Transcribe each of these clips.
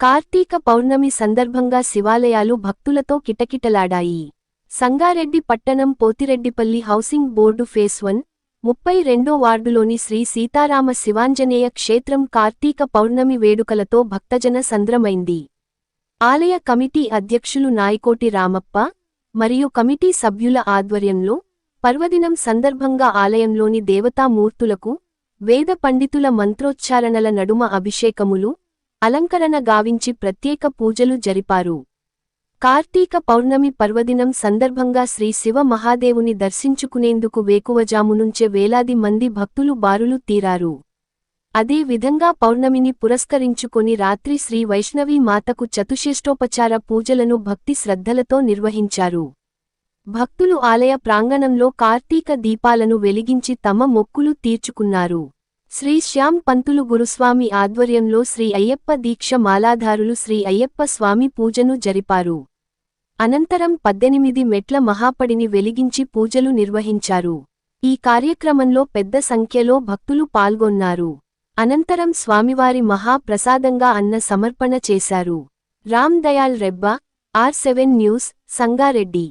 కార్తీక పౌర్ణమి సందర్భంగా శివాలయాలు భక్తులతో కిటకిటలాడాయి. సంగారెడ్డి పట్టణం Pothireddypalli housing board phase one ముప్పై రెండో వార్డులోని శ్రీ సీతారామ శివాంజనేయ క్షేత్రం కార్తీక పౌర్ణమి వేడుకలతో భక్తజన సంద్రమైంది. ఆలయ కమిటీ అధ్యక్షులు నాయకోటి రామప్ప మరియు కమిటీ సభ్యుల ఆధ్వర్యంలో పర్వదినం సందర్భంగా ఆలయంలోని దేవతామూర్తులకు వేద పండితుల మంత్రోచ్చారణల నడుమ అభిషేకములు అలంకరణ గావించి ప్రత్యేక పూజలు జరిపారు. కార్తీక పౌర్ణమి పర్వదినం సందర్భంగా శ్రీ శివ మహాదేవుని దర్శించుకునేందుకు వేకువజామునుంచే వేలాది మంది భక్తులు బారులు తీరారు. అదే విధంగా పౌర్ణమిని పురస్కరించుకొని రాత్రి శ్రీ వైష్ణవి మాతకు చతుశిష్టోపచార పూజలను భక్తి శ్రద్ధలతో నిర్వహించారు. భక్తులు ఆలయ ప్రాంగణంలో కార్తీక దీపాలను వెలిగించి తమ మొక్కులు తీర్చుకున్నారు. శ్రీ శ్యామ్ పంతులు గురుస్వామి ఆధ్వర్యంలో శ్రీ అయ్యప్ప దీక్ష మాలాధారులు శ్రీ అయ్యప్ప స్వామి పూజను జరిపారు. అనంతరం పద్దెనిమిది మెట్ల మహాపడిని వెలిగించి పూజలు నిర్వహించారు. ఈ కార్యక్రమంలో పెద్ద సంఖ్యలో భక్తులు పాల్గొన్నారు. అనంతరం స్వామివారి మహాప్రసాదంగా అన్న సమర్పణ చేశారు. Ram Dayal Rebba R seven news Sangareddy.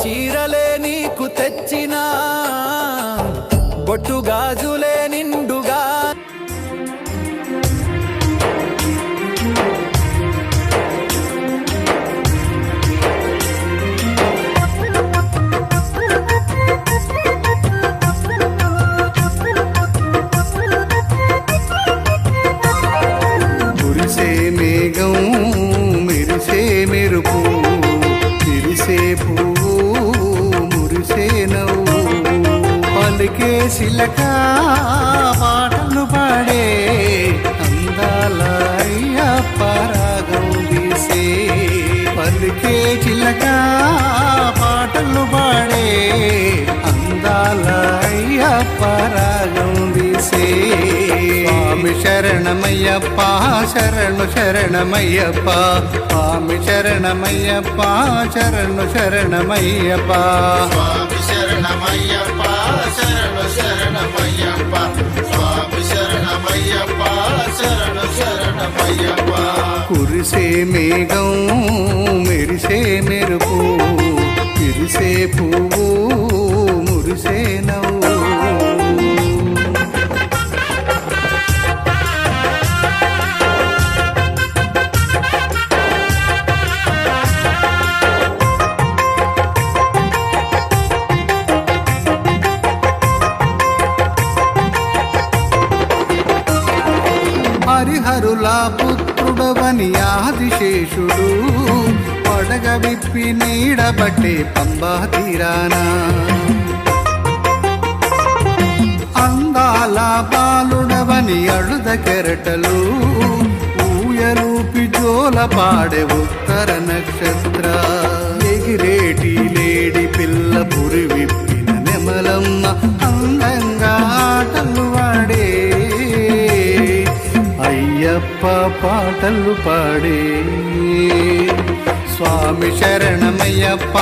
చీరలే నీకు తెచ్చినా బొట్టు గాజులే పలికే శిలక మాటలు పాడే అందాల పరాగం రాగం పలికే చిలక పాటలు పాడే అందాల పరాగం రాగం స్వామి శరణమయ్యప్ప శరణు శరణమయ్యప్ప. స్వామి శరణమయ్యప్ప శరణు శరణమయ్యప్ప. స్వామి శరణమయ్యప్ప. కురిసే మేఘం మెరిసే మెరుపు విరిసే పువ్వు మురిసే నవ్వు. హరిహరులా పుత్ర పుత్రుడవని ఆదిశేషుడు పడగ విప్పి నీడబట్టే పంబా తీరానా. అందాల బాలుడవని అడుద కెరటలు ఊయలూపి జోల పాడే ఉత్తర నక్షత్ర. ఎగిరేటి లేడి పిల్ల పురి విప్పిన నెమలమ్మ అందంగా అయ్యప్ప పాటలు పాడే. స్వామి శరణమయ్యప్ప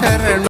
శరణ